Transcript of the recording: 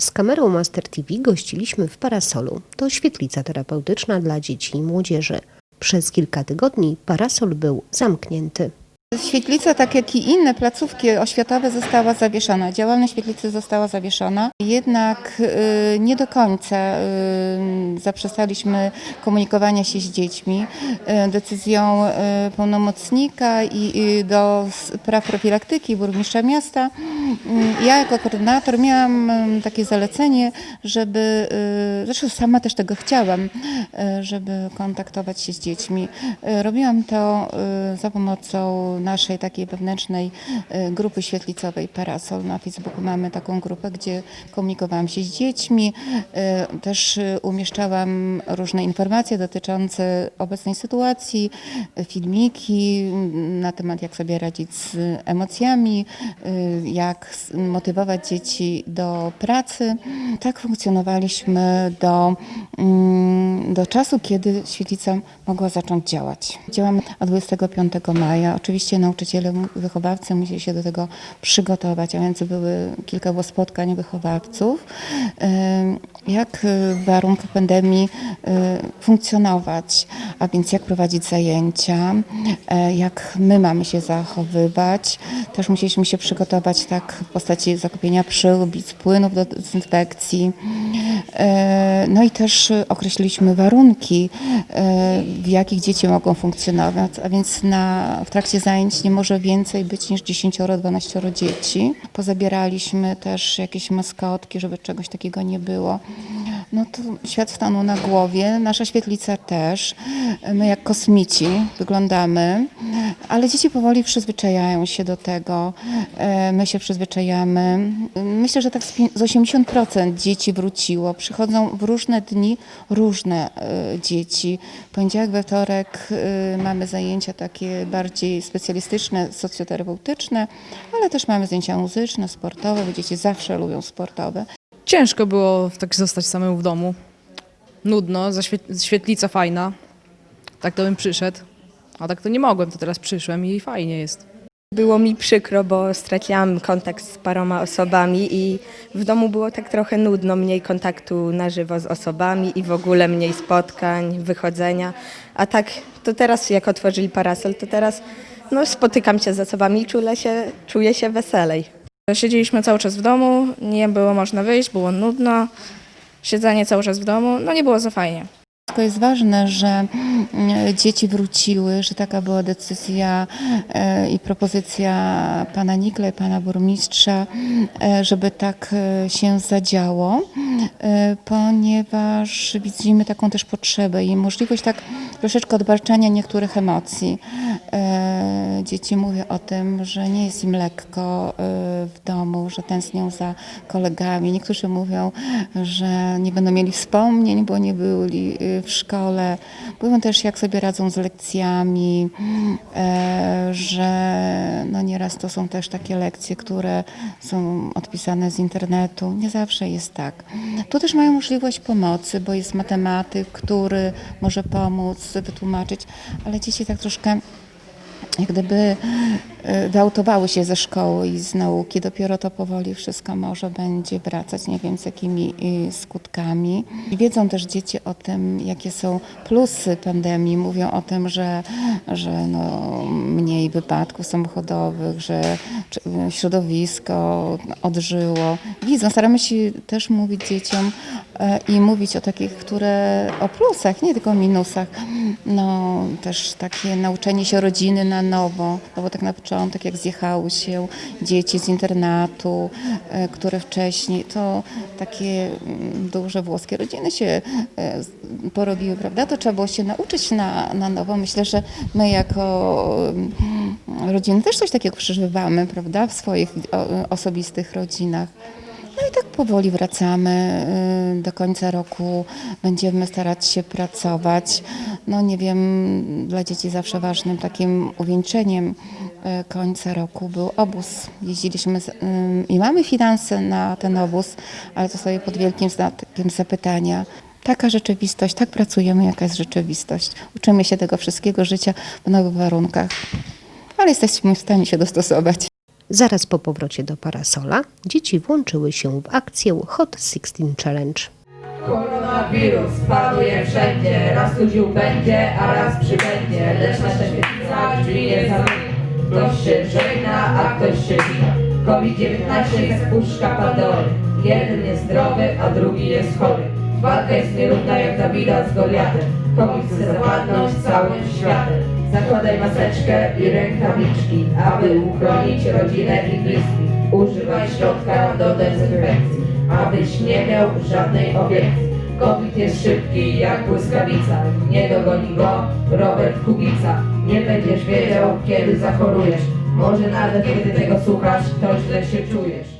Z kamerą Master TV gościliśmy w Parasolu. To świetlica terapeutyczna dla dzieci i młodzieży. Przez kilka tygodni parasol był zamknięty. Świetlica, tak jak i inne placówki oświatowe, została zawieszona. Działalność świetlicy została zawieszona. Jednak y, nie do końca y, zaprzestaliśmy komunikowania się z dziećmi. Y, decyzją pełnomocnika i, do spraw profilaktyki burmistrza miasta ja jako koordynator miałam y, takie zalecenie, żeby, y, zresztą sama też tego chciałam, y, żeby kontaktować się z dziećmi. Y, Robiłam to za pomocą naszej takiej wewnętrznej grupy świetlicowej Parasol. Na Facebooku mamy taką grupę, gdzie komunikowałam się z dziećmi. Też umieszczałam różne informacje dotyczące obecnej sytuacji, filmiki mm, na temat jak sobie radzić z emocjami, y, jak motywować dzieci do pracy. Tak funkcjonowaliśmy do, mm, do czasu, kiedy świetlica mogła zacząć działać. Działamy od 25 maja. Oczywiście nauczyciele, wychowawcy musieli się do tego przygotować, a więc były kilka było spotkań wychowawców. Jak w warunkach pandemii y, funkcjonować, a więc jak prowadzić zajęcia, e, jak my mamy się zachowywać. Też musieliśmy się przygotować tak w postaci zakupienia przyłbic, płynów do dezynfekcji. E, No i też określiliśmy warunki, e, w jakich dzieci mogą funkcjonować, a więc na, w trakcie zajęć nie może więcej być niż 10-12 dzieci. Pozabieraliśmy też jakieś maskotki, żeby czegoś takiego nie było. No to świat stanął na głowie, nasza świetlica też. My jak kosmici wyglądamy, ale dzieci powoli przyzwyczajają się do tego. E, My się przyzwyczajamy. Myślę, że tak z pi- z 80% dzieci wróciło. Przychodzą w różne dni różne e, dzieci. Poniedziałek, we wtorek e, mamy zajęcia takie bardziej specjalistyczne, socjoterapeutyczne, ale też mamy zajęcia muzyczne, sportowe, bo dzieci zawsze lubią sportowe. Ciężko było tak zostać samemu w domu. Nudno, świetlica fajna. Tak to bym przyszedł. A tak to nie mogłem, to teraz przyszłem i fajnie jest. Było mi przykro, bo straciłam kontakt z paroma osobami i w domu było tak trochę nudno, mniej kontaktu na żywo z osobami i w ogóle mniej spotkań, wychodzenia. A tak to teraz jak otworzyli parasol, to teraz no, spotykam się z osobami i czuję się, czuję się weselej. Siedzieliśmy cały czas w domu, nie było można wyjść, było nudno. Siedzenie cały czas w domu, no nie było za fajnie. To jest ważne, że dzieci wróciły, że taka była decyzja e, i propozycja pana Nikla i pana burmistrza, e, żeby tak e, się zadziało, e, ponieważ widzimy taką też potrzebę i możliwość tak troszeczkę odbarczania niektórych emocji. E, Dzieci mówią o tym, że nie jest im lekko e, w domu, że tęsknią za kolegami. Niektórzy mówią, że nie będą mieli wspomnień, bo nie byli e, w szkole. Mówią też, jak sobie radzą z lekcjami, e, że no nieraz to są też takie lekcje, które są odpisane z internetu. Nie zawsze jest tak. Tu też mają możliwość pomocy, bo jest matematyk, który może pomóc, wytłumaczyć, ale dzieci tak troszkę jak gdyby wyautowały się ze szkoły i z nauki, dopiero to powoli wszystko może będzie wracać, nie wiem z jakimi y, skutkami. Wiedzą też dzieci o tym, jakie są plusy pandemii, mówią o tym, że, że no, mniej wypadków samochodowych, że czy- środowisko odżyło. Widzą, staramy się też mówić dzieciom i mówić o takich, które o plusach, nie tylko o minusach. No też takie nauczenie się rodziny na nowo, no bo tak na początek jak zjechały się dzieci z internatu, e, które wcześniej, to takie mm, duże włoskie rodziny się e, porobiły, prawda? To trzeba było się nauczyć na, na nowo. Myślę, że my jako mm, rodziny też coś takiego przeżywamy, prawda? W swoich osobistych rodzinach. No i tak powoli wracamy. y, Do końca roku będziemy starać się pracować. No nie wiem, dla dzieci zawsze ważnym takim uwieńczeniem końca roku był obóz. Jeździliśmy z, y, i mamy finanse na ten obóz, ale to sobie pod wielkim znakiem zapytania. Taka rzeczywistość, tak pracujemy, jaka jest rzeczywistość. Uczymy się tego wszystkiego życia w nowych warunkach, ale jesteśmy w stanie się dostosować. Zaraz po powrocie do parasola dzieci włączyły się w akcję Hot 16 Challenge. Koronawirus panuje wszędzie, raz tu będzie, a raz przybędzie. Lecz nasza świetlica drzwi nie zamyka. Ktoś się żegna, a ktoś się wita. COVID-19 jest puszka Pandory. Jeden jest zdrowy, a drugi jest chory. Walka jest nierówna jak Dawida z Goliatem. COVID chce zawładnąć całym światem. Zakładaj maseczkę i rękawiczki, aby uchronić rodzinę i bliskich. Używaj środka do dezynfekcji, abyś nie miał żadnej obiekcji. COVID jest szybki jak błyskawica, nie dogoni go Robert Kubica. Nie będziesz wiedział, kiedy zachorujesz. Może nawet kiedy tego słuchasz, to źle się czujesz.